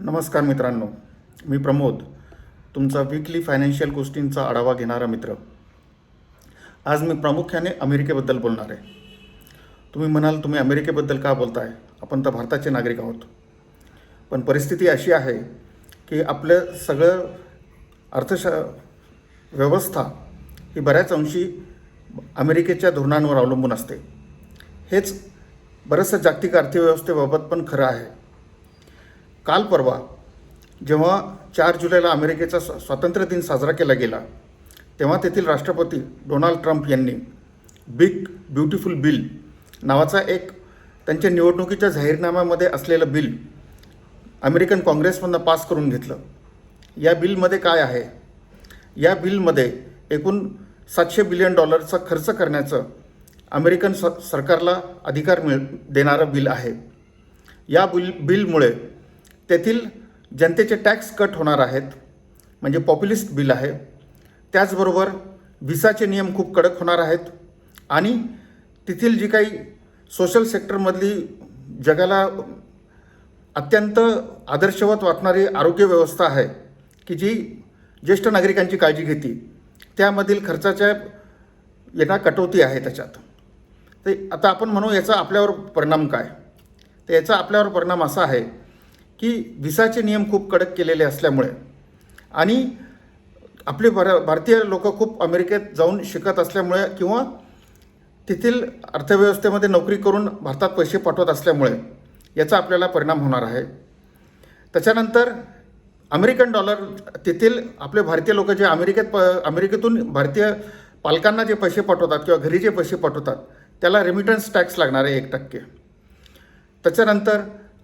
नमस्कार मित्रांनो मी प्रमोद तुमचा वीकली फायनान्शियल गोष्टींचा आढावा घेणारा मित्र. आज मी प्रामुख्याने अमेरिकेबद्दल बोलणार आहे. तुम्ही म्हणाल तुम्ही अमेरिकेबद्दल का बोलताय? आपण तर भारताचे नागरिक आहोत. पण परिस्थिती अशी आहे की आपलं सगळं अर्थशा व्यवस्था ही बऱ्याच अंशी अमेरिकेच्या धोरणांवर अवलंबून असते. हेच बरंचसं जागतिक अर्थव्यवस्थेबाबत पण खरं आहे. काल परवा जेव्हा चार जुलैला अमेरिकेचा स्वातंत्र्य दिन साजरा केला गेला तेव्हा तेथील राष्ट्रपती डोनाल्ड ट्रम्प यांनी बिग ब्युटिफुल बिल नावाचा एक त्यांच्या निवडणुकीच्या जाहीरनाम्यामध्ये असलेलं बिल अमेरिकन काँग्रेसमधनं पास करून घेतलं. या बिलमध्ये काय आहे? या बिलमध्ये एकूण सातशे बिलियन डॉलरचा खर्च करण्याचं अमेरिकन स सरकारला अधिकार मिळ देणारं बिल आहे. या बिल बिलमुळे तेथील जनतेचे टॅक्स कट होणार आहेत म्हणजे पॉप्युलिस्ट बिल आहे. त्याचबरोबर व्हिसाचे नियम खूप कडक होणार आहेत आणि तेथील जी काही सोशल सेक्टरमधली जगाला अत्यंत आदर्शवत वाटणारी आरोग्य व्यवस्था आहे की जी ज्येष्ठ नागरिकांची काळजी घेते त्यामधील खर्चाच्या यांना कटवती आहे त्याच्यात. ते आता आपण म्हणू याचा आपल्यावर परिणाम काय? तर याचा आपल्यावर परिणाम असा आहे की व्हिसाचे नियम खूप कडक केलेले असल्यामुळे. आणि आपले भर भारतीय लोक खूप अमेरिकेत जाऊन शिकत असल्यामुळे किंवा तेथील अर्थव्यवस्थेमध्ये नोकरी करून भारतात पैसे पाठवत असल्यामुळे याचा आपल्याला परिणाम होणार आहे. त्याच्यानंतर अमेरिकन डॉलर तेथील आपले भारतीय लोक जे अमेरिकेत प अमेरिकेतून भारतीय पालकांना जे पैसे पाठवतात किंवा घरी जे पैसे पाठवतात त्याला रेमिटन्स टॅक्स लागणार आहे एक टक्के. त्याच्यानंतर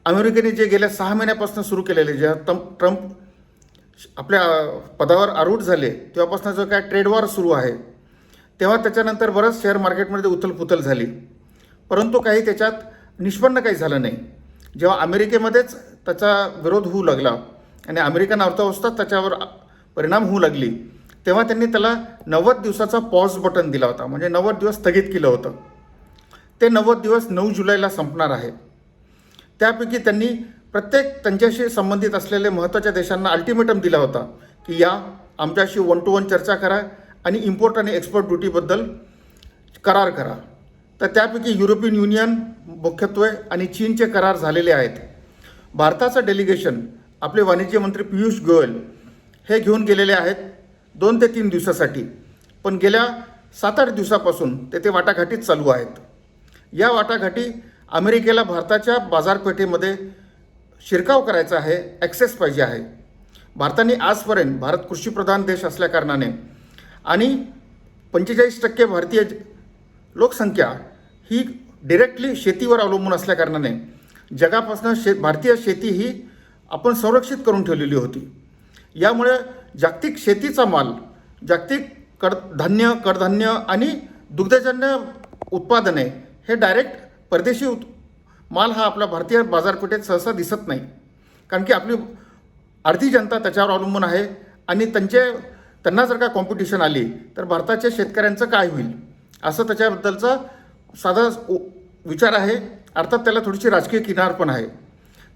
अमेरिकेने जे गेल्या सहा महिन्यापासून सुरू केलेले जेव्हा तम ट्रम्प आपल्या पदावर आरूढ झाले तेव्हापासून जो काय ट्रेड वॉर सुरू आहे तेव्हा त्याच्यानंतर बरंच शेअर मार्केटमध्ये उथलपुथल झाली. परंतु काही त्याच्यात निष्पन्न काही झालं नाही. जेव्हा अमेरिकेमध्येच त्याचा विरोध होऊ लागला आणि अमेरिकन अर्थव्यवस्था त्याच्यावर परिणाम होऊ लागली तेव्हा त्यांनी त्याला नव्वद दिवसाचा पॉज बटन दिला होता. म्हणजे नव्वद दिवस स्थगित केलं होतं. ते नव्वद दिवस नऊ जुलैला संपणार आहे. त्यापैकी त्यांनी प्रत्येक त्यांच्याशी संबंधित असलेले महत्त्वाच्या देशांना अल्टिमेटम दिला होता की या आमच्याशी वन टू वन चर्चा करा आणि इम्पोर्ट आणि एक्सपोर्ट ड्युटीबद्दल करार करा. तर त्यापैकी युरोपियन युनियन मुख्यत्वे आणि चीनचे करार झालेले आहेत. भारताचं डेलिगेशन आपले वाणिज्य मंत्री पियुष गोयल हे घेऊन गेलेले आहेत दोन ते तीन दिवसासाठी. पण गेल्या सात आठ दिवसापासून तेथे वाटाघाटीच चालू आहेत. या वाटाघाटी अमेरिकेला भारताच्या बाजारपेठेमध्ये शिरकाव करायचा आहे ॲक्सेस पाहिजे आहे. भारताने आजपर्यंत भारत कृषीप्रधान देश असल्याकारणाने आणि पंचेचाळीस टक्के भारतीय लोकसंख्या ही डिरेक्टली शेतीवर अवलंबून असल्याकारणाने जगापासून शे भारतीय शेती ही आपण संरक्षित करून ठेवलेली होती. यामुळे जागतिक शेतीचा माल जागतिक कड धान्य कडधान्य आणि दुग्धजन्य उत्पादने हे डायरेक्ट परदेशी माल हा आपला भारतीय बाजारपेठेत सहसा दिसत नाही. कारण की आपली अर्धी जनता त्याच्यावर अवलंबून आहे आणि त्यांचे त्यांना जर का कॉम्पिटिशन आली तर भारताच्या शेतकऱ्यांचं काय होईल? असं त्याच्याबद्दलचा साधा उ- विचार आहे. अर्थात त्याला थोडीशी राजकीय किनार पण आहे.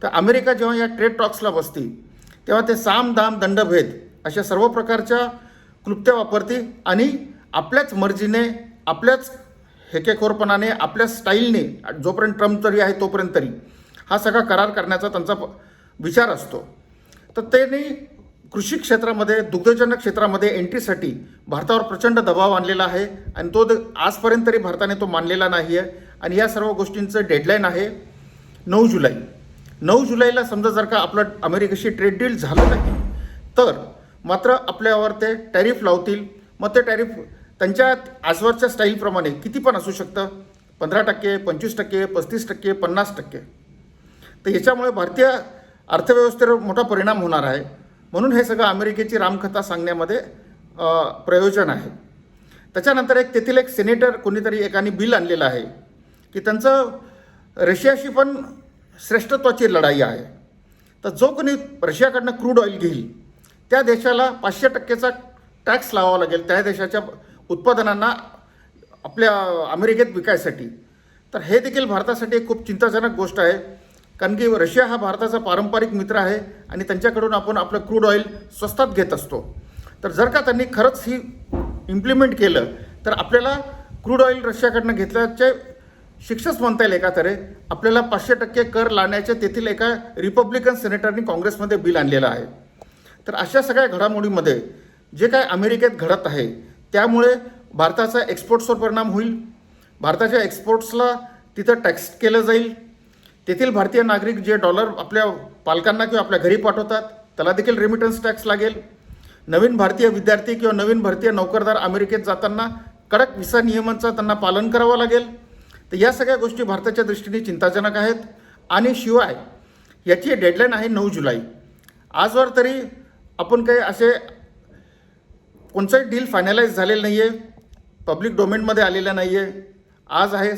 तर अमेरिका जेव्हा या ट्रेड टॉक्सला बसती तेव्हा ते साम दाम दंडभेद अशा सर्व प्रकारच्या क्लुप्त्या वापरते आणि आपल्याच मर्जीने आपल्याच हेकेखोरपणाने आपल्या स्टाईलने जोपर्यंत ट्रम्प तरी आहे तोपर्यंत तरी. हा सगळा करार करण्याचा त्यांचा विचार असतो. तर त्यांनी कृषी क्षेत्रामध्ये दुग्धजन्य क्षेत्रामध्ये एंट्रीसाठी भारतावर प्रचंड दबाव आणलेला आहे आणि तो द- आजपर्यंत तरी भारताने तो मानलेला नाही आहे. आणि या सर्व गोष्टींचं डेडलाईन आहे नऊ जुलै. नऊ जुलैला समजा जर का आपलं अमेरिकेशी ट्रेड डील झालं नाही तर मात्र आपल्यावर ते टॅरिफ लावतील. मग ते टॅरिफ त्यांच्या आजवरच्या स्टाईलप्रमाणे किती पण असू शकतं. पंधरा टक्के पंचवीस टक्के पस्तीस टक्के पन्नास टक्के. तर याच्यामुळे भारतीय अर्थव्यवस्थेवर मोठा परिणाम होणार आहे. म्हणून हे सगळं अमेरिकेची रामकथा सांगण्यामध्ये प्रयोजन आहे. त्याच्यानंतर एक तेथील एक सेनेटर कोणीतरी एकाने बिल आणलेलं आहे की त्यांचं रशियाशी पण श्रेष्ठत्वाची लढाई आहे. तर जो कोणी रशियाकडनं क्रूड ऑइल घेईल त्या देशाला पाचशे टक्केचा टॅक्स लावावा लागेल त्या देशाच्या उत्पादनांना आपल्या अमेरिकेत विकायसाठी. तर हे देखील भारतासाठी एक खूप चिंताजनक गोष्ट आहे. कारण की रशिया हा भारताचा पारंपरिक मित्र आहे आणि त्यांच्याकडून आपण आपलं क्रूड ऑइल स्वस्तात घेत असतो. तर जर का त्यांनी खरंच ही इम्प्लिमेंट केलं तर आपल्याला क्रूड ऑइल रशियाकडनं घेतल्याचे शिक्षाच म्हणता येईल एका तऱ्हे आपल्याला पाचशे टक्के कर लावण्याचे तेथील एका रिपब्लिकन सेनेटरनी काँग्रेसमध्ये बिल आणलेलं आहे. तर अशा सगळ्या घडामोडीमध्ये जे काय अमेरिकेत घडत आहे त्यामुळे भारताचा एक्सपोर्ट्सवर परिणाम होईल. भारताच्या एक्सपोर्ट्सला तिथं टॅक्स केलं जाईल. तेथील भारतीय नागरिक जे डॉलर आपल्या पालकांना किंवा आपल्या घरी पाठवतात त्याला देखील रेमिटन्स टॅक्स लागेल. नवीन भारतीय विद्यार्थी किंवा नवीन भारतीय नोकरदार अमेरिकेत जाताना कडक व्हिसा नियमांचं त्यांना पालन करावं लागेल. तर या सगळ्या गोष्टी भारताच्या दृष्टीने चिंताजनक आहेत. आणि शिवाय याची डेडलाईन आहे नऊ जुलै. आजवर तरी आपण काही असे कोणचंही डील फायनलाइज झालेलं नाही आहे पब्लिक डोमेनमध्ये आलेलं नाही आहे आज आहे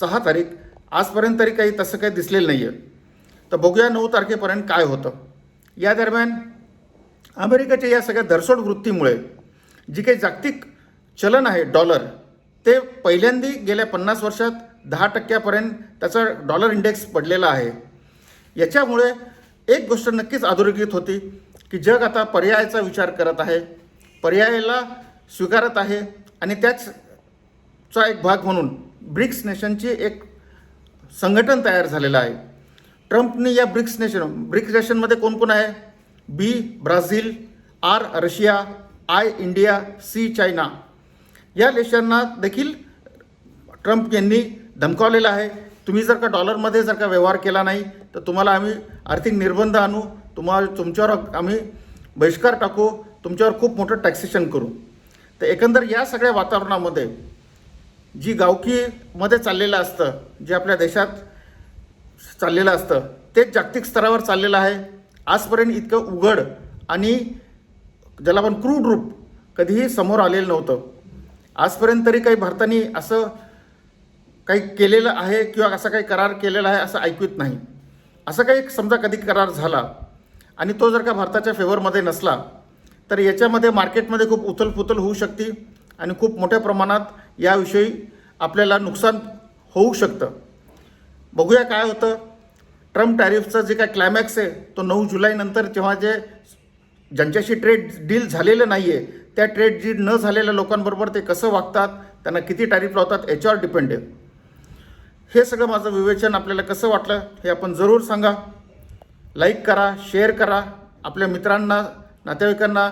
सहा तारीख आजपर्यंत तरी काही तसं काही दिसलेलं नाही आहे तर बघूया नऊ तारखेपर्यंत काय होतं. या दरम्यान अमेरिकेच्या या सगळ्या धरसोड वृत्तीमुळे जी काही जागतिक चलन आहे डॉलर ते पहिल्यांदी गेल्या पन्नास वर्षात दहा टक्क्यापर्यंत त्याचा डॉलर इंडेक्स पडलेला आहे. याच्यामुळे एक गोष्ट नक्कीच अधोरेखित होती की जग आता पर्यायाचा विचार करत आहे. पर्यायाला स्वीकारत आहे आणि त्याचचा एक भाग म्हणून ब्रिक्स नेशनची एक संघटन तयार झालेलं आहे. ट्रम्पने या ब्रिक्स नेशन ब्रिक्स नेशनमध्ये कोण कोण आहे? B Brazil R Russia I India C China. या देशांना देखील ट्रम्प यांनी धमकावलेलं आहे. तुम्ही जर का डॉलरमध्ये जर का व्यवहार केला नाही तर तुम्हाला आम्ही आर्थिक निर्बंध आणू तुम्हाला तुमच्यावर आम्ही बहिष्कार टाकू तुमच्यावर खूप मोठं टॅक्सेशन करू. तर एकंदर या सगळ्या वातावरणामध्ये जी गावकीमध्ये चाललेलं असतं जे आपल्या देशात चाललेलं असतं तेच जागतिक स्तरावर चाललेलं आहे. आजपर्यंत इतकं उघड आणि ज्याला आपण क्रूड रूप कधीही समोर आलेलं नव्हतं. आजपर्यंत तरी काही भारताने असं काही केलेलं आहे किंवा असा काही करार केलेला आहे असं ऐकू नाही. असं काही समजा कधी करार झाला आणि तो जर का भारताच्या फेवरमध्ये नसला तर याच्यामध्ये मार्केटमध्ये खूप उथलपुथल होऊ शकते आणि खूप मोठ्या प्रमाणात याविषयी आपल्याला नुकसान होऊ शकतं. बघूया काय होतं. ट्रम्प टॅरिफचं जे काय क्लायमॅक्स आहे तो नऊ जुलैनंतर जेव्हा जे ज्यांच्याशी ट्रेड डील झालेलं नाही आहे त्या ट्रेड डील न झालेल्या लोकांबरोबर ते कसं वागतात त्यांना किती टॅरिफ लावतात याच्यावर डिपेंड आहे. हे सगळं माझं विवेचन आपल्याला कसं वाटलं हे आपण जरूर सांगा. लाईक करा शेअर करा. आपल्या मित्रांना नातेवाईकांना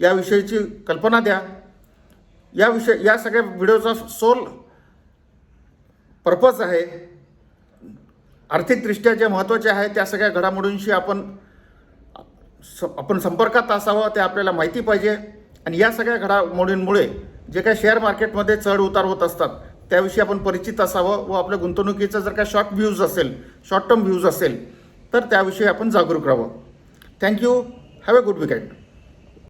याविषयीची कल्पना द्या. या विषय या सगळ्या व्हिडिओचा सोल पर्पज आहे. आर्थिकदृष्ट्या ज्या महत्त्वाच्या आहे त्या सगळ्या घडामोडींशी आपण स आपण संपर्कात असावं ते आपल्याला माहिती पाहिजे. आणि या सगळ्या घडामोडींमुळे जे काही शेअर मार्केटमध्ये चढ उतार होत असतात त्याविषयी आपण परिचित असावं व आपल्या गुंतवणुकीचं जर का शॉर्ट व्ह्यूज असेल शॉर्ट टर्म व्ह्यूज असेल तर त्याविषयी आपण जागरूक राहावं. Thank you. Have a good weekend.